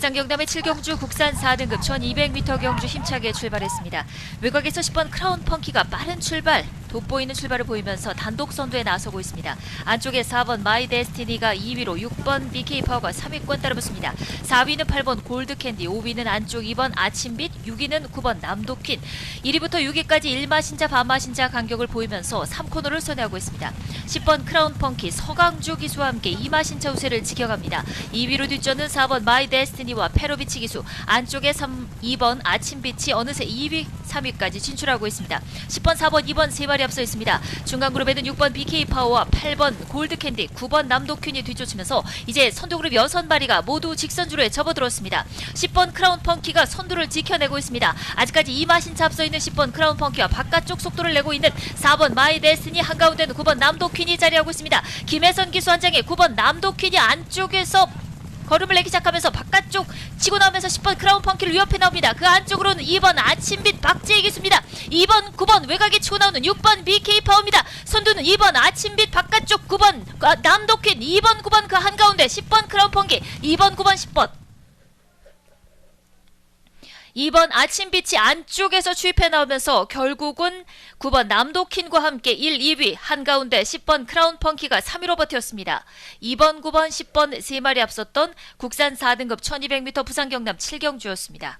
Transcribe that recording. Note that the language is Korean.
부산 경남의 7경주 국산 4등급 1200m 경주 힘차게 출발했습니다. 외곽에서 10번 크라운 펑키가 빠른 출발, 돋보이는 출발을 보이면서 단독 선두에 나서고 있습니다. 안쪽에 4번 마이 데스티니가 2위로 6번 BK 파워가 3위권 따라 붙습니다. 4위는 8번 골드 캔디, 5위는 안쪽 2번 아침빛, 6위는 9번 남도퀸. 1위부터 6위까지 1마신자 반마신자 간격을 보이면서 3코너를 선회하고 있습니다. 10번 크라운 펑키 서강주 기수와 함께 2마신차 우세를 지켜갑니다. 2위로 뒤쫓는 4번 마이 데스티니와 페로비치 기수, 안쪽에 3, 2번 아침빛이 어느새 2위, 3위까지 진출하고 있습니다. 10번, 4번, 2번 세 마리 앞서 있습니다. 중간 그룹에는 6번 BK 파워와 8번 골드 캔디, 9번 남도균이 뒤쫓으면서 이제 선두 그룹 6마리가 모두 직선주로에 접어들었습니다. 10번 크라운 펑키가 선두를 지켜내고 있습니다. 아직까지 이마신차 앞서 있는 10번 크라운 펑키와 바깥쪽 속도를 내고 있는 4번 마이 데스니 한가운데는 9번 남도균이 자리하고 있습니다. 김혜선 기수 한 장에 9번 남도균이 안쪽에서 걸음을 내기 시작하면서 바깥쪽 치고 나오면서 10번 크라운 펑키를 위협해 나옵니다. 그 안쪽으로는 2번 아침빛 박재희 기수입니다. 2번, 9번 외곽에 치고 나오는 6번 BK 파워입니다. 선두는 2번 아침빛 바깥쪽 9번 아, 남도퀸 2번, 9번 그 한가운데 10번 크라운 펑키 2번, 9번, 10번 2번 아침빛이 안쪽에서 추입해 나오면서 결국은 9번 남도킨과 함께 1, 2위 한가운데 10번 크라운 펑키가 3위로 버텼습니다. 2번, 9번, 10번 세 마리 앞섰던 국산 4등급 1200m 부산 경남 7경주였습니다.